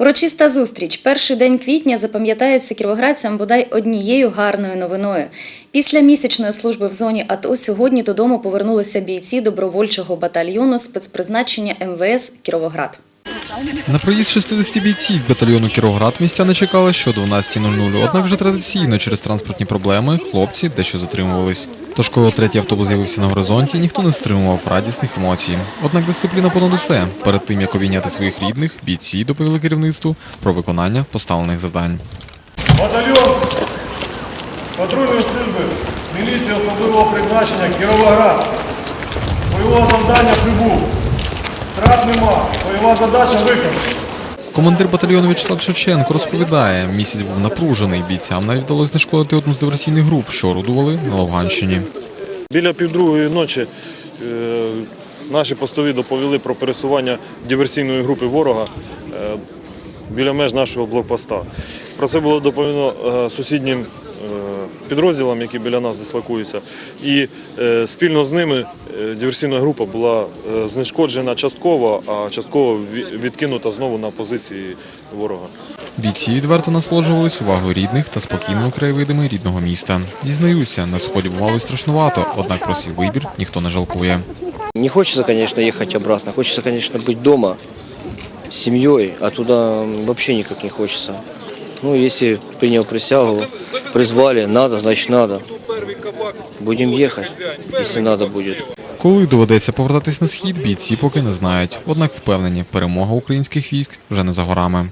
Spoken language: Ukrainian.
Урочиста зустріч. Перший день квітня запам'ятається кіровоградцям бодай однією гарною новиною. Після місячної служби в зоні АТО сьогодні додому повернулися бійці добровольчого батальйону спецпризначення МВС Кіровоград. На проїзд 60 бійців батальйону Кіровоград містяни чекали що 12.00. Однак вже традиційно через транспортні проблеми хлопці дещо затримувались. Тож коли третій автобус з'явився на горизонті, ніхто не стримував радісних емоцій. Однак дисципліна понад усе. Перед тим як обійняти своїх рідних, бійці доповіли керівництву про виконання поставлених завдань. Батальйон патрульної служби міліції особливого призначення Кіровоград. Бойового завдання прибув. Втрат нема. Бойова задача виконана. Командир батальйону В'ячеслав Шевченко розповідає, місяць був напружений. Бійцям навіть вдалося знешкодити одну з диверсійних груп, що орудували на Луганщині. Біля півдругої ночі е, наші постові доповіли про пересування диверсійної групи ворога е, біля меж нашого блокпоста. Про це було доповідно е, сусіднім підрозділам, які біля нас дислокуються. І е, спільно з ними е, диверсійна група була е, знешкоджена частково, а частково відкинута знову на позиції ворога. Бійці відверто насолоджувались увагою рідних та спокійними краєвидами рідного міста. Дізнаються, на сході бувало страшнувато, однак про свій вибір ніхто не жалкує. Не хочется, конечно, ехать обратно. Хочется, конечно, быть дома с семьей, а туда вообще никак не хочется. Ну, если принял присягу, призвали, надо, значит надо. Будем ехать, если надо будет. Коли доведеться повертатись на схід, бійці поки не знають. Однак впевнені, перемога українських військ вже не за горами.